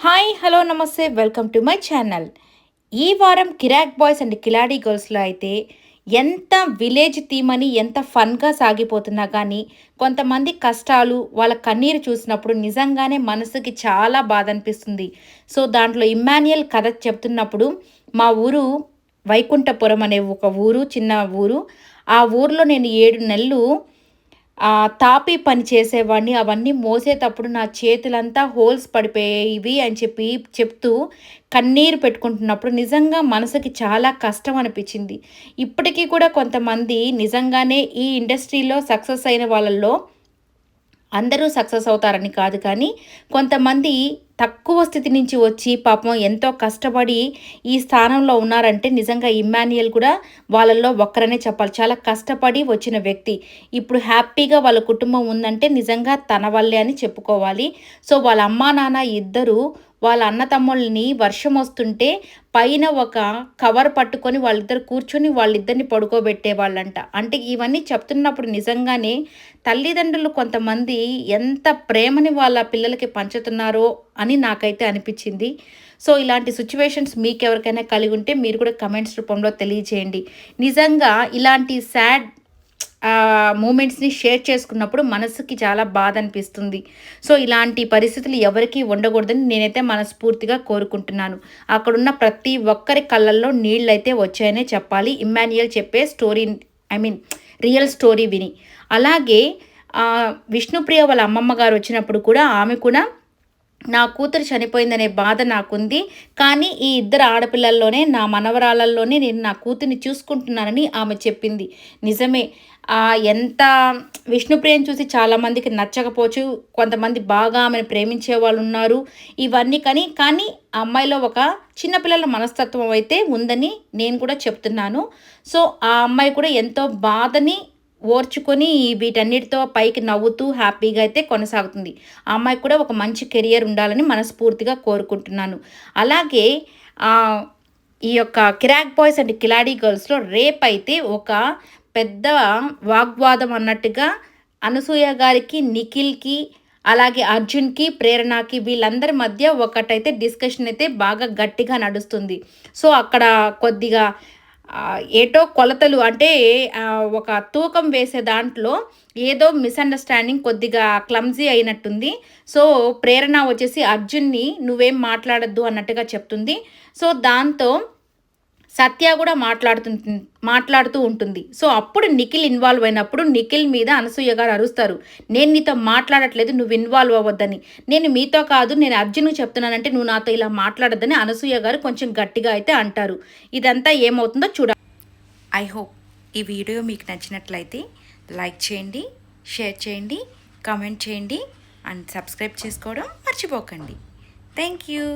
Hi hello namaste welcome to my channel. ఈ వారం కిరాక్ boys and Khiladi గర్ల్స్లో అయితే ఎంత విలేజ్ థీమ్ అని ఎంత ఫన్గా సాగిపోతున్నా కానీ కొంతమంది కష్టాలు వాళ్ళ కన్నీరు చూసినప్పుడు నిజంగానే మనసుకి చాలా బాధ అనిపిస్తుంది సో దాంట్లో ఇమ్మాన్యుయల్ కథ చెప్తున్నప్పుడు మా ఊరు వైకుంఠపురం అనే ఒక ఊరు చిన్న ఊరు. ఆ ఊర్లో నేను ఏడు నెలలు తాపి పని చేసేవాడిని. అవన్నీ మోసేటప్పుడు నా చేతులంతా హోల్స్ పడిపోయేవి అని చెప్పి చెప్తూ కన్నీరు పెట్టుకుంటున్నప్పుడు నిజంగా మనసుకి చాలా కష్టం అనిపించింది. ఇప్పటికీ కూడా కొంతమంది నిజంగానే ఈ ఇండస్ట్రీలో సక్సెస్ అయిన వాళ్ళల్లో అందరూ సక్సెస్ అవుతారని కాదు కానీ కొంతమంది తక్కువ స్థితి నుంచి వచ్చి పాపం ఎంతో కష్టపడి ఈ స్థానంలో ఉన్నారంటే నిజంగా ఇమ్మాన్యుయల్ కూడా వాళ్ళల్లో ఒక్కరనే చెప్పాలి. చాలా కష్టపడి వచ్చిన వ్యక్తి. ఇప్పుడు హ్యాపీగా వాళ్ళ కుటుంబం ఉందంటే నిజంగా తన వల్లే అని చెప్పుకోవాలి. సో వాళ్ళ అమ్మా నాన్న ఇద్దరు వాళ్ళ అన్న తమ్ముళ్ళని వర్షం వస్తుంటే పైన ఒక కవర్ పట్టుకొని వాళ్ళిద్దరు కూర్చొని వాళ్ళిద్దరిని పడుకోబెట్టే వాళ్ళంట అంటే ఇవన్నీ చెప్తున్నప్పుడు నిజంగానే తల్లిదండ్రులు కొంతమంది ఎంత ప్రేమని వాళ్ళ పిల్లలకి పంచుతున్నారో అని నాకైతే అనిపించింది. సో ఇలాంటి సిచ్యువేషన్స్ మీకు ఎవరికైనా కలిగి ఉంటే మీరు కూడా కమెంట్స్ రూపంలో తెలియజేయండి. నిజంగా ఇలాంటి సాడ్ మూమెంట్స్ని షేర్ చేసుకున్నప్పుడు మనసుకి చాలా బాధ అనిపిస్తుంది. సో ఇలాంటి పరిస్థితులు ఎవరికీ ఉండకూడదని నేనైతే మనస్ఫూర్తిగా కోరుకుంటున్నాను. అక్కడున్న ప్రతి ఒక్కరి కళ్ళల్లో నీళ్ళు అయితే వచ్చాయనే చెప్పాలి. ఇమ్మాన్యుయల్ చెప్పే story I mean real story విని. అలాగే విష్ణుప్రియ వాళ్ళ అమ్మమ్మ గారు వచ్చినప్పుడు కూడా ఆమె కూడా నా కూతురు చనిపోయిందనే బాధ నాకుంది కానీ ఈ ఇద్దరు ఆడపిల్లల్లోనే నా మనవరాలల్లోనే నేను నా కూతుర్ని చూసుకుంటున్నానని ఆమె చెప్పింది. నిజమే ఎంత విష్ణుప్రియని చూసి చాలామందికి నచ్చకపోవచ్చు కొంతమంది బాగా ఆమెను ప్రేమించే వాళ్ళు ఉన్నారు ఇవన్నీ కానీ కానీ అమ్మాయిలో ఒక చిన్నపిల్లల మనస్తత్వం అయితే ఉందని నేను కూడా చెప్తున్నాను. సో ఆ అమ్మాయి కూడా ఎంతో బాధని ఓర్చుకొని వీటన్నిటితో పైకి నవ్వుతూ హ్యాపీగా అయితే కొనసాగుతుంది. ఆ అమ్మాయికి కూడా ఒక మంచి కెరియర్ ఉండాలని మనస్ఫూర్తిగా కోరుకుంటున్నాను. అలాగే ఈ యొక్క కిరాక్ బాయ్స్ అండ్ కిలాడీ గర్ల్స్లో రేపైతే ఒక పెద్ద వాగ్వాదం అన్నట్టుగా అనసూయ గారికి నిఖిల్కి అలాగే అర్జున్కి ప్రేరణకి వీళ్ళందరి మధ్య ఒకటైతే డిస్కషన్ అయితే బాగా గట్టిగా నడుస్తుంది. సో అక్కడ కొద్దిగా ఏటో కొలతలు అంటే ఒక తూకం వేసే దాంట్లో ఏదో మిస్అండర్స్టాండింగ్ కొద్దిగా క్లమ్జీ అయినట్టుంది. సో ప్రేరణ వచ్చేసి అర్జున్ని నువ్వేం మాట్లాడద్దు అన్నట్టుగా చెప్తుంది. సో దాంతో సత్య కూడా మాట్లాడుతు మాట్లాడుతూ ఉంటుంది. సో అప్పుడు నిఖిల్ ఇన్వాల్వ్ అయినప్పుడు నిఖిల్ మీద అనసూయ గారు అరుస్తారు. నేను నీతో మాట్లాడట్లేదు నువ్వు ఇన్వాల్వ్ అవ్వద్దని. నేను మీతో కాదు నేను అర్జున్కు చెప్తున్నానంటే నువ్వు నాతో ఇలా మాట్లాడద్దని అనసూయ గారు కొంచెం గట్టిగా అయితే అంటారు. ఇదంతా ఏమవుతుందో చూడ ఐ హోప్ ఈ వీడియో మీకు నచ్చినట్లయితే లైక్ చేయండి షేర్ చేయండి కామెంట్ చేయండి అండ్ సబ్స్క్రైబ్ చేసుకోవడం మర్చిపోకండి. Thank you.